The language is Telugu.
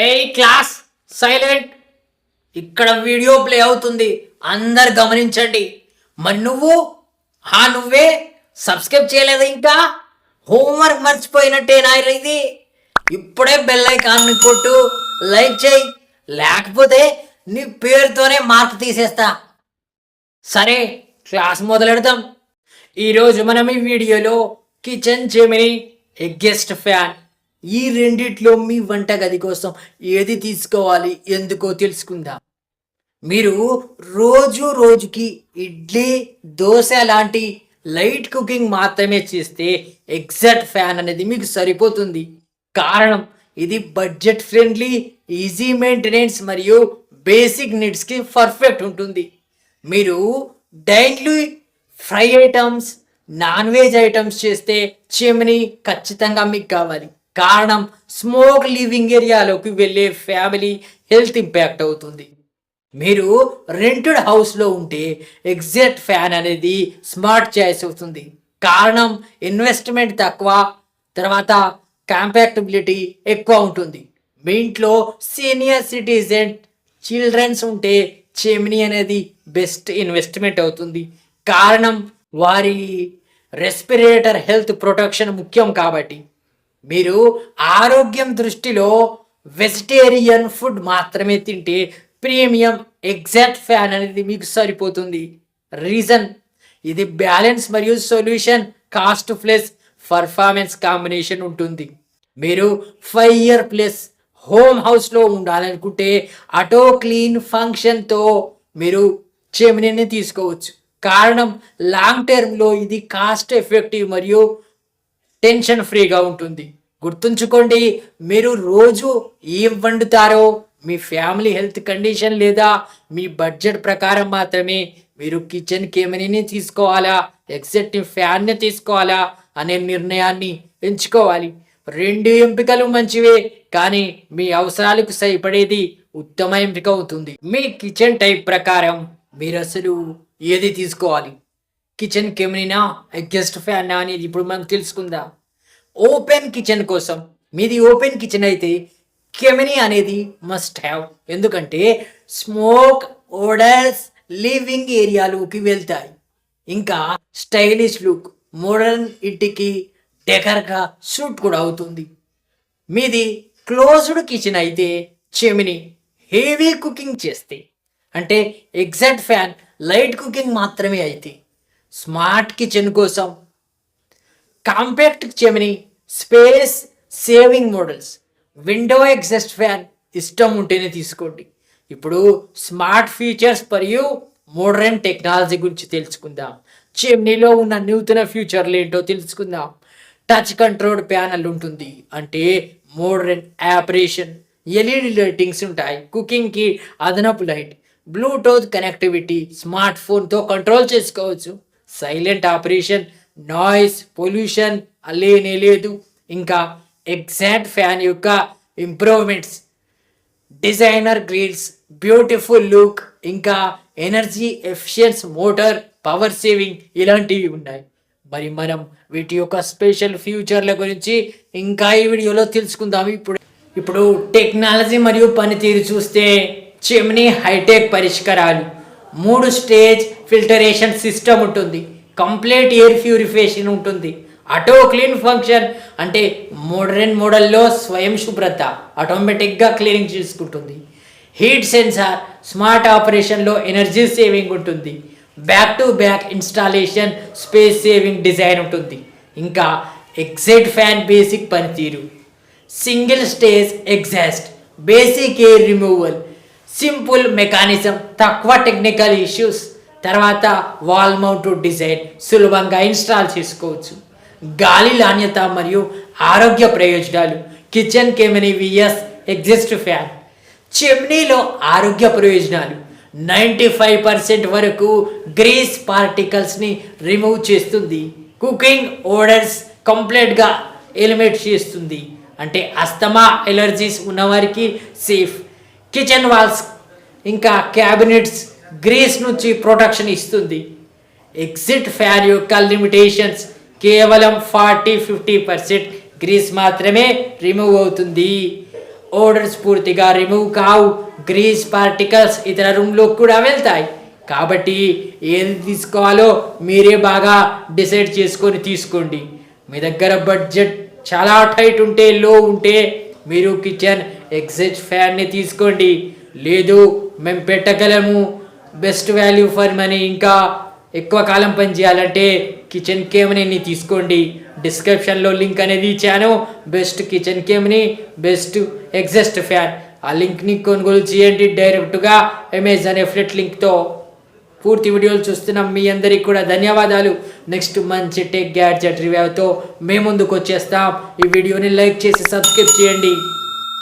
ఏ క్లాస్? సైలెంట్. ఇక్కడ వీడియో ప్లే అవుతుంది. అందరు గమనించండి. మరి నువ్వు? హా నువ్వే? సబ్స్క్రైబ్ చేయలేదు ఇంకా? హోంవర్క్ మర్చిపోయినట్టేనా ఇది? ఇప్పుడే బెల్ ఐకాన్ని కొట్టు. లైక్ చేయి. లేకపోతే నీ పేరుతోనే మార్పు తీసేస్తా. సరే క్లాస్ మొదలెడదాం. ఈరోజు మనం ఈ వీడియోలో కిచెన్ చెమిని ఎగ్గెస్ట్ ఫ్యాన్. ఈ రెండిట్లో మీ వంటగది కోసం ఏది తీసుకోవాలి ఎందుకో తెలుసుకుందాం. మీరు రోజు రోజుకి ఇడ్లీ దోశ లాంటి లైట్ కుకింగ్ మాత్రమే చేస్తే ఎగ్జాక్ట్ ఫ్యాన్ అనేది మీకు సరిపోతుంది. కారణం ఇది బడ్జెట్ ఫ్రెండ్లీ ఈజీ మెయింటెనెన్స్ మరియు బేసిక్ నీడ్స్కి పర్ఫెక్ట్ ఉంటుంది. మీరు daily fry items non veg items చేస్తే చిమ్ని ఖచ్చితంగా మీకు కావాలి. కారణం స్మోక్ లివింగ్ ఏరియాలోకి వెళ్ళే ఫ్యామిలీ హెల్త్ ఇంపాక్ట్ అవుతుంది. మీరు రెంటెడ్ హౌస్లో ఉంటే ఎగ్జాక్ట్ ఫ్యాన్ అనేది స్మార్ట్ చాయిస్ అవుతుంది. కారణం ఇన్వెస్ట్మెంట్ తక్కువ తర్వాత కాంపాక్టబిలిటీ ఎక్కువ ఉంటుంది. మీ ఇంట్లో సీనియర్ సిటిజన్ చిల్డ్రన్స్ ఉంటే చెమినీ అనేది బెస్ట్ ఇన్వెస్ట్మెంట్ అవుతుంది. కారణం వారి రెస్పిరేటర్ హెల్త్ ప్రొటెక్షన్ ముఖ్యం కాబట్టి. మీరు ఆరోగ్యం దృష్టిలో వెజిటేరియన్ ఫుడ్ మాత్రమే తింటే ప్రీమియం ఎగ్జాక్ట్ ఫ్యాన్ అనేది మీకు సరిపోతుంది. రీజన్ ఇది బ్యాలెన్స్ మరియు solution cost plus performance combination ఉంటుంది. మీరు ఫైవ్ ఇయర్ ప్లస్ హోమ్ హౌస్లో ఉండాలనుకుంటే ఆటో క్లీన్ ఫంక్షన్తో మీరు చెమినీని తీసుకోవచ్చు. కారణం లాంగ్ టర్మ్లో ఇది కాస్ట్ ఎఫెక్టివ్ మరియు టెన్షన్ ఫ్రీగా ఉంటుంది. గుర్తుంచుకోండి మీరు రోజు ఏం వండుతారో మీ ఫ్యామిలీ హెల్త్ కండిషన్ లేదా మీ బడ్జెట్ ప్రకారం మాత్రమే మీరు కిచెన్ కెమెనీని తీసుకోవాలా ఎగ్జెక్టివ్ ఫ్యాన్ని తీసుకోవాలా అనే నిర్ణయాన్ని ఎంచుకోవాలి. రెండు ఎంపికలు మంచివే కానీ మీ అవసరాలకు సరిపడేది ఉత్తమ ఎంపిక అవుతుంది. మీ కిచెన్ టైప్ ప్రకారం మీరు అసలు ఏది తీసుకోవాలి? కిచెన్ కెమెరీనా ఎగ్జెస్ట్ ఫ్యాన్ అనేది ఇప్పుడు మనం తెలుసుకుందాం. ఓపెన్ కిచెన్ కోసం మీది ఓపెన్ కిచెన్ అయితే కెమెనీ అనేది మస్ట్ హ్యావ్ ఎందుకంటే స్మోక్ ఓడర్స్ లివింగ్ ఏరియాలోకి వెళ్తాయి. ఇంకా స్టైలిష్ లుక్ మోడర్న్ ఇంటికి డెకర్గా సూట్ కూడా అవుతుంది. మీది క్లోజ్డ్ కిచెన్ అయితే చెమిని హెవీ కుకింగ్ చేస్తే. అంటే ఎగ్జాక్ట్ ఫ్యాన్ లైట్ కుకింగ్ మాత్రమే అయితే. స్మార్ట్ కిచెన్ కోసం compact chimney space saving models window exhaust fan ఇష్టం ఉంటేనే తీసుకోండి. ఇప్పుడు స్మార్ట్ ఫీచర్స్ మరియు మోడర్న్ టెక్నాలజీ గురించి తెలుసుకుందాం. చిమ్నీలో ఉన్న నూతన ఫ్యూచర్లు ఏంటో తెలుసుకుందాం. టచ్ కంట్రోల్డ్ ప్యానల్ ఉంటుంది. అంటే మోడర్న్ ఆపరేషన్ ఎల్ఈడి లైటింగ్స్ ఉంటాయి. కుకింగ్కి అదనపు లైట్ బ్లూటూత్ కనెక్టివిటీ స్మార్ట్ ఫోన్తో కంట్రోల్ చేసుకోవచ్చు. సైలెంట్ ఆపరేషన్ నాయిస్ పొల్యూషన్ అల్లేనే లేదు. ఇంకా ఎగ్జాక్ట్ ఫ్యాన్ యొక్క improvements. Designer grills beautiful look ఇంకా energy efficiency motor power saving ఇలాంటివి ఉన్నాయి. మరి మనం వీటి యొక్క స్పెషల్ ఫ్యూచర్ల గురించి ఇంకా ఈ వీడియోలో తెలుసుకుందాం. ఇప్పుడు ఇప్పుడు టెక్నాలజీ మరియు పనితీరు చూస్తే చిమ్నీ హైటెక్ పరిష్కారాలు. మూడు స్టేజ్ ఫిల్టరేషన్ సిస్టమ్ ఉంటుంది. కంప్లీట్ ఎయిర్ ప్యూరిఫికేషన్ ఉంటుంది. ఆటో క్లీన్ ఫంక్షన్ అంటే మోడర్న్ మోడల్లో స్వయం శుభ్రత ఆటోమేటిక్గా క్లీనింగ్ చేసుకుంటుంది. హీట్ సెన్సార్ స్మార్ట్ ఆపరేషన్లో ఎనర్జీ సేవింగ్ ఉంటుంది. Back to back installation space saving design ఉంటుంది. ఇంకా ఎగ్జైట్ ఫ్యాన్ బేసిక్ పనితీరు. Single stage exhaust basic air removal simple mechanism తక్కువ టెక్నికల్ ఇష్యూస్ తర్వాత వాల్ మౌంటెడ్ డిజైన్ సులభంగా ఇన్స్టాల్ చేసుకోవచ్చు. గాలి నాణ్యత మరియు ఆరోగ్య ప్రయోజనాలు. Kitchen chimney VS exhaust fan చిమ్నీలో ఆరోగ్య ప్రయోజనాలు. నైంటీ ఫైవ్ పర్సెంట్ వరకు గ్రీస్ పార్టికల్స్ని రిమూవ్ చేస్తుంది. కుకింగ్ ఓడర్స్ కంప్లీట్గా ఎలిమినేట్ చేస్తుంది. అంటే అస్తమా ఎలర్జీస్ ఉన్నవారికి సేఫ్ కిచెన్ వాల్స్ ఇంకా క్యాబినెట్స్ గ్రీస్ నుంచి ప్రొటెక్షన్ ఇస్తుంది. ఎగ్జిట్ ఫ్యాన్ యొక్క లిమిటేషన్స్ కేవలం ఫార్టీ ఫిఫ్టీ పర్సెంట్ గ్రీస్ మాత్రమే రిమూవ్ అవుతుంది. ఓడర్స్ పూర్తిగా రిమూవ్ కావు. గ్రీస్ పార్టికల్స్ ఇతర రూమ్లో కూడా వెళ్తాయి. కాబట్టి ఏది తీసుకోవాలో మీరే బాగా డిసైడ్ చేసుకొని తీసుకోండి. మీ దగ్గర బడ్జెట్ చాలా టైట్ ఉంటే లో ఉంటే మీరు కిచెన్ ఎగ్జిట్ ఫ్యాన్ని తీసుకోండి. లేదు మేము పెట్టగలము. Best value for money. ఇంకా ఎక్కువ కాలం పని చేయాలంటే కిచెన్ కేమ్ని తీసుకోండి. డిస్క్రిప్షన్లో లింక్ అనేది ఇచ్చాను. Best kitchen కేమ్ని best exhaust fan. ఆ లింక్ని కొనుగోలు చేయండి డైరెక్ట్గా అమెజాన్ ఎఫ్లెట్ లింక్తో. పూర్తి వీడియోలు చూస్తున్నాం మీ అందరికీ కూడా ధన్యవాదాలు. నెక్స్ట్ మంచి టెక్ గ్యాడ్జెట్ రివ్యూతో మేము ముందుకు వచ్చేస్తాం. ఈ వీడియోని లైక్ చేసి సబ్స్క్రైబ్ చేయండి.